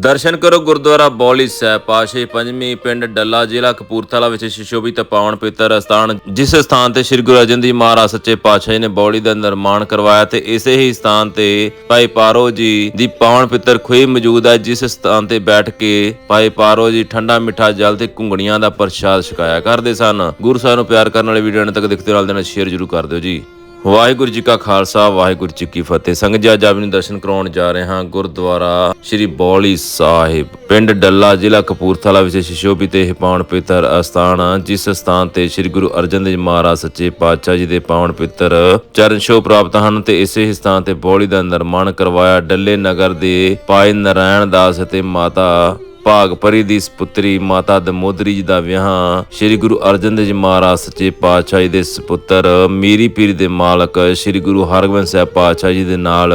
ਦਰਸ਼ਨ ਕਰੋ ਗੁਰਦੁਆਰਾ ਬੌਲੀ ਸਾਹਿਬ, ਪਾਸ਼ੇ ਪੰਜਵੀਂ ਪਿੰਡ ਡੱਲਾ ਜ਼ਿਲ੍ਹਾ ਕਪੂਰਥਲਾ ਵਿੱਚ ਸ਼ਿਸ਼ੋਭਿਤ ਪਾਵਨ ਪਿੱਤਰ ਸਥਾਨ ਜਿਸ ਸਥਾਨ ਤੇ ਸ੍ਰੀ ਗੁਰੂ ਅਰਜਨ ਦੇਵ ਮਹਾਰਾਜ ਸੱਚੇ ਪਾਤਸ਼ਾਹ ਜੀ ਨੇ ਬੌਲੀ ਦਾ ਨਿਰਮਾਣ ਕਰਵਾਇਆ ਤੇ ਇਸੇ ਹੀ ਸਥਾਨ ਤੇ ਭਾਈ ਪਾਰੋ ਜੀ ਦੀ ਪਾਵਨ ਪਿੱਤਰ ਖੂਹੀ ਮੌਜੂਦ ਹੈ, ਜਿਸ ਸਥਾਨ ਤੇ ਬੈਠ ਕੇ ਭਾਈ ਪਾਰੋ ਜੀ ਠੰਡਾ ਮਿੱਠਾ ਜਲ ਤੇ ਘੁੰਗਣੀਆਂ ਦਾ ਪ੍ਰਸ਼ਾਦ ਛਕਾਇਆ ਕਰਦੇ ਸਨ। ਗੁਰੂ ਸਾਹਿਬ ਨੂੰ ਪਿਆਰ ਕਰਨ ਵਾਲੇ ਵੀਡੀਓ ਨੇ ਤੱਕ ਦੇਖਦੇ ਨਾਲ ਦੇ ਨਾਲ ਸ਼ੇਅਰ ਜ਼ਰੂਰ ਕਰ ਦਿਓ ਜੀ। ਵਾਹਿਗੁਰੂ ਜੀ ਕਾ ਖਾਲਸਾ, ਵਾਹਿਗੁਰੂ ਜੀ ਕੀ ਫਤਿਹ। ਸੰਗਤ ਜੀ, ਅੱਜ ਆਪ ਨੂੰ ਦਰਸ਼ਨ ਕਰਾਉਣ ਜਾ ਰਹੇ ਹਾਂ ਗੁਰਦੁਆਰਾ ਸ੍ਰੀ ਬੌਲੀ ਸਾਹਿਬ, ਪਿੰਡ ਡੱਲਾ, ਜ਼ਿਲ੍ਹਾ ਕਪੂਰਥਲਾ ਵਿੱਚ ਸ਼ਿਸ਼ੋਭਿਤ ਇਹ ਪਾਵਨ ਪਿੱਤਰ ਅਸਥਾਨ ਜਿਸ ਸਥਾਨ ਤੇ ਸ੍ਰੀ ਗੁਰੂ ਅਰਜਨ ਦੇਵ ਮਹਾਰਾਜ ਸੱਚੇ ਪਾਤਸ਼ਾਹ ਜੀ ਦੇ ਪਾਵਨ ਪਿੱਤਰ ਚਰਨ ਛੋਹ ਪ੍ਰਾਪਤ ਹਨ ਤੇ ਇਸੇ ਹੀ ਸਥਾਨ ਤੇ ਬੌਲੀ ਦਾ ਨਿਰਮਾਣ ਕਰਵਾਇਆ, ਡੱਲੇ ਨਗਰ ਦੇ ਭਾਈ ਨਾਰਾਇਣ ਦਾਸ ਅਤੇ ਮਾਤਾ ਭਾਗਪਰੀ ਦੀ ਸੁਪੁੱਤਰੀ ਮਾਤਾ ਦਮੋਦਰੀ ਜੀ ਦਾ ਵਿਆਹ। ਸ੍ਰੀ ਗੁਰੂ ਅਰਜਨ ਦੇਵ ਜੀ ਮਹਾਰਾਜ ਸੱਚੇ ਪਾਤਸ਼ਾਹ ਜੀ ਦੇ ਸੁਪੁੱਤਰ ਮੀਰੀ ਪੀਰ ਦੇ ਮਾਲਕ ਸ੍ਰੀ ਗੁਰੂ ਹਰਗੋਬਿੰਦ ਸਾਹਿਬ ਪਾਤਸ਼ਾਹ ਜੀ ਦੇ ਨਾਲ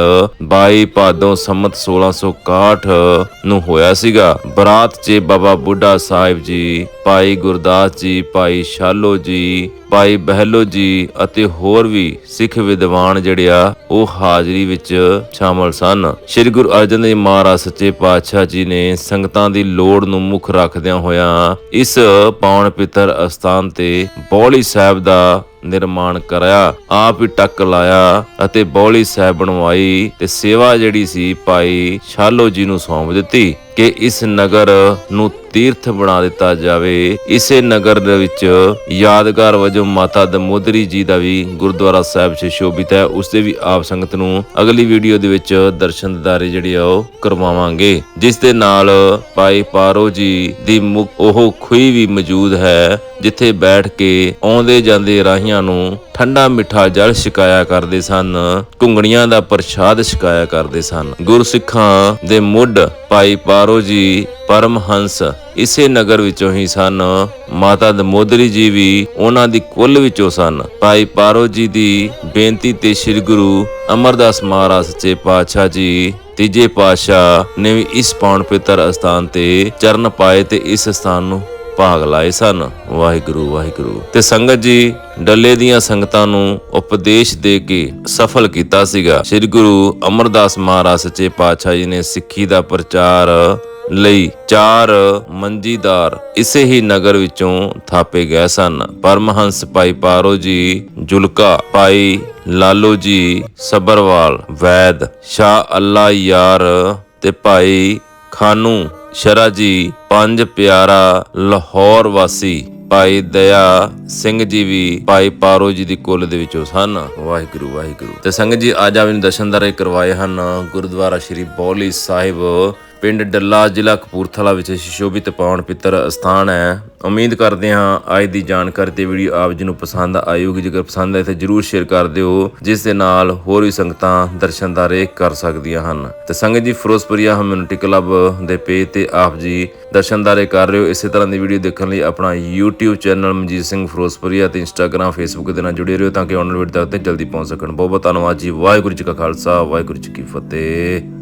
22 ਭਾਦੋਂ ਸੰਮਤ 1661 ਨੂੰ ਹੋਇਆ ਸੀਗਾ। ਬਰਾਤ 'ਚ ਬਾਬਾ ਬੁੱਢਾ ਸਾਹਿਬ ਜੀ, ਭਾਈ ਗੁਰਦਾਸ ਜੀ, ਭਾਈ ਸ਼ਾਲੋ ਜੀ ਭਾਈ ਬਹਿਲੋ ਜੀ ਅਤੇ ਹੋਰ ਵੀ ਸਿੱਖ ਵਿਦਵਾਨ ਜਿਹੜੇ ਆ, ਉਹ ਹਾਜ਼ਰੀ ਵਿੱਚ ਸ਼ਾਮਲ ਸਨ। ਸ੍ਰੀ ਗੁਰੂ ਅਰਜਨ ਦੇਵ ਮਹਾਰਾਜ ਸੱਚੇ ਪਾਤਸ਼ਾਹ ਜੀ ਨੇ ਸੰਗਤਾਂ ਦੀ ਲੋੜ ਨੂੰ ਮੁੱਖ ਰੱਖਦਿਆਂ ਹੋਇਆਂ ਇਸ ਪਾਵਨ ਪਿੱਤਰ ਅਸਥਾਨ ਤੇ ਬੌਲੀ ਸਾਹਿਬ ਦਾ ਨਿਰਮਾਣ ਕਰਿਆ, ਆਪ ਹੀ ਟੱਕ ਲਾਇਆ ਅਤੇ ਬੌਲੀ ਸਾਹਿਬ ਬਣਵਾਈ ਤੇ ਸੇਵਾ ਜਿਹੜੀ ਸੀ ਭਾਈ ਸ਼ਾਲੋ ਜੀ ਨੂੰ ਸੌਂਪ ਦਿੱਤੀ ਕਿ ਇਸ ਨਗਰ ਨੂੰ ਤੀਰਥ ਬਣਾ ਦਿੱਤਾ ਜਾਵੇ। ਇਸੇ ਨਗਰ ਦੇ ਵਿੱਚ ਯਾਦਗਾਰ ਵਜੋਂ ਮਾਤਾ ਦਮੋਦਰੀ ਜੀ ਦਾ ਵੀ ਗੁਰਦੁਆਰਾ ਸਾਹਿਬ ਸ਼ੋਭਿਤ ਹੈ। ਉਸ ਦੇ ਵੀ ਆਪ ਸੰਗਤ ਨੂੰ ਅਗਲੀ ਵੀਡੀਓ ਦੇ ਵਿੱਚ ਦਰਸ਼ਨ ਦਿਦਾਰੇ ਜਿਹੜੀ ਆ ਉਹ ਕਰਵਾਵਾਂਗੇ। ਜਿਸ ਦੇ ਨਾਲ ਭਾਈ ਪਾਰੋ ਜੀ ਦੀ ਮੁਖ ਉਹ ਖੁਈ ਵੀ ਮੌਜੂਦ ਹੈ, ਜਿੱਥੇ ਬੈਠ ਕੇ ਆਉਂਦੇ ਜਾਂਦੇ ਰਾਹੀਆਂ ਨੂੰ ਠੰਡਾ ਮਿੱਠਾ ਜਲ ਛਕਾਇਆ ਕਰਦੇ ਸਨ, ਘੁੰਗਣੀਆਂ ਦਾ ਪ੍ਰਸ਼ਾਦ ਛਕਾਇਆ ਕਰਦੇ ਸਨ। ਗੁਰਸਿੱਖਾਂ ਦੇ ਮੁੱਢ ਭਾਈ ਪਾਰੋ ਜੀ, ਪਰਮਹੰਸ ਇਸੇ ਨਗਰ ਵਿੱਚੋਂ ਹੀ ਸਨ। ਮਾਤਾ ਦਮੋਦਰੀ ਜੀ ਵੀ ਉਹਨਾਂ ਦੀ ਕੁੱਲ ਵਿੱਚੋਂ ਸਨ। ਭਾਈ ਪਾਰੋ ਜੀ ਦੀ ਬੇਨਤੀ ਤੇ ਸ੍ਰੀ ਗੁਰੂ ਅਮਰਦਾਸ ਮਹਾਰਾਜ ਸੱਚੇ ਪਾਤਸ਼ਾਹ ਜੀ, ਤੀਜੇ ਪਾਤਸ਼ਾਹ ਨੇ ਵੀ ਇਸ ਪਾਉਣ ਪਿੱਤਰ ਅਸਥਾਨ ਤੇ ਚਰਨ ਪਾਏ ਤੇ ਇਸ ਸਥਾਨ ਨੂੰ ਭਾਗ ਲਾਏ ਸਨ। ਵਾਹਿਗੁਰੂ ਵਾਹਿਗੁਰੂ। ਤੇ ਸੰਗਤ ਜੀ, ਡੱਲੇ ਦੀਆਂ ਸੰਗਤਾਂ ਨੂੰ ਉਪਦੇਸ਼ ਦੇ ਕੇ ਸਫਲ ਕੀਤਾ ਸੀਗਾ। ਸ੍ਰੀ ਗੁਰੂ ਅਮਰਦਾਸ ਮਹਾਰਾਜ ਸੱਚੇ ਪਾਤਸ਼ਾਹ ਜੀ ਨੇ ਸਿੱਖੀ ਦਾ ਪ੍ਰਚਾਰ ਲਈ ਚਾਰ ਮੰਜੀਦਾਰ ਇਸੇ ਹੀ ਨਗਰ ਵਿੱਚੋਂ ਥਾਪੇ ਗਏ ਸਨ। ਪਰਮਹੰਸ ਭਾਈ ਪਾਰੋ ਜੀ, ਜੁਲਕਾ ਭਾਈ ਲਾਲੋ ਜੀ, ਸਬਰਵਾਲ, ਵੈਦ, ਸ਼ਾਹ ਅੱਲਾ ਯਾਰ ਤੇ ਭਾਈ ਖਾਨੂ ਸ਼ਰਾ ਜੀ, ਪੰਜ ਪਿਆਰਾ ਲਾਹੌਰ ਵਾਸੀ, ਭਾਈ ਦਇਆ ਸਿੰਘ ਜੀ ਵੀ ਭਾਈ ਪਾਰੋ ਜੀ ਦੀ ਕੁੱਲ ਦੇ ਵਿੱਚੋਂ ਸਨ। ਵਾਹਿਗੁਰੂ ਵਾਹਿਗੁਰੂ। ਤੇ ਸੰਗਤ ਜੀ, ਅੱਜ ਆਪ ਦਰਸ਼ਨ ਦਰਸ਼ਨਦਾਰੇ ਕਰਵਾਏ ਹਨ ਗੁਰਦੁਆਰਾ ਸ਼੍ਰੀ ਬੌਲੀ ਸਾਹਿਬ। ਪਿੰਡ ਡੱਲਾ ਜ਼ਿਲ੍ਹਾ ਕਪੂਰਥਲਾ ਵਿੱਚ ਸ਼ਿਸ਼ੋਭਿਤ ਪਾਵਨ ਪਿੱਤਰ ਸਥਾਨ ਹੈ। ਉਮੀਦ ਕਰਦੇ ਹਾਂ ਅੱਜ ਦੀ ਜਾਣਕਾਰੀ ਤੇ ਵੀਡੀਓ ਆਪ ਜੀ ਨੂੰ ਪਸੰਦ ਆਈ ਜੇਕਰ ਪਸੰਦ ਆਏ ਤਾਂ ਜਰੂਰ ਸ਼ੇਅਰ ਕਰ ਦਿਓ, ਜਿਸ ਦੇ ਨਾਲ ਹੋਰ ਵੀ ਸੰਗਤਾਂ ਦਰਸ਼ਨਦਾਰੇ ਕਰ ਸਕਦੀਆਂ ਹਨ। ਤੇ ਸੰਗਤ ਜੀ, ਫਿਰੋਜ਼ਪੁਰੀਆ ਹਮਿਊਨਿਟੀ ਕਲੱਬ ਦੇ ਪੇਜ ਤੇ ਆਪ ਜੀ ਦਰਸ਼ਨਦਾਰੇ ਕਰ ਰਹੇ ਹੋ। ਇਸੇ ਤਰ੍ਹਾਂ ਦੀ ਵੀਡੀਓ ਦੇਖਣ ਲਈ ਆਪਣਾ YouTube ਚੈਨਲ ਮਨਜੀਤ ਸਿੰਘ ਫਿਰੋਜ਼ਪੁਰੀਆ ਤੇ Instagram, Facebook ਦੇ ਨਾਲ ਜੁੜੇ ਰਹੋ ਤਾਂ ਕਿ ਆਉਣ ਵੀਡੀਓ ਤੱਕ ਜਲਦੀ ਪਹੁੰਚ ਸਕਣ। ਬਹੁਤ ਬਹੁਤ ਧੰਨਵਾਦ ਜੀ। ਵਾਹਿਗੁਰੂ ਜੀ ਕਾ ਖਾਲਸਾ, ਵਾਹਿਗੁਰੂ ਜੀ ਕੀ ਫਤਿਹ।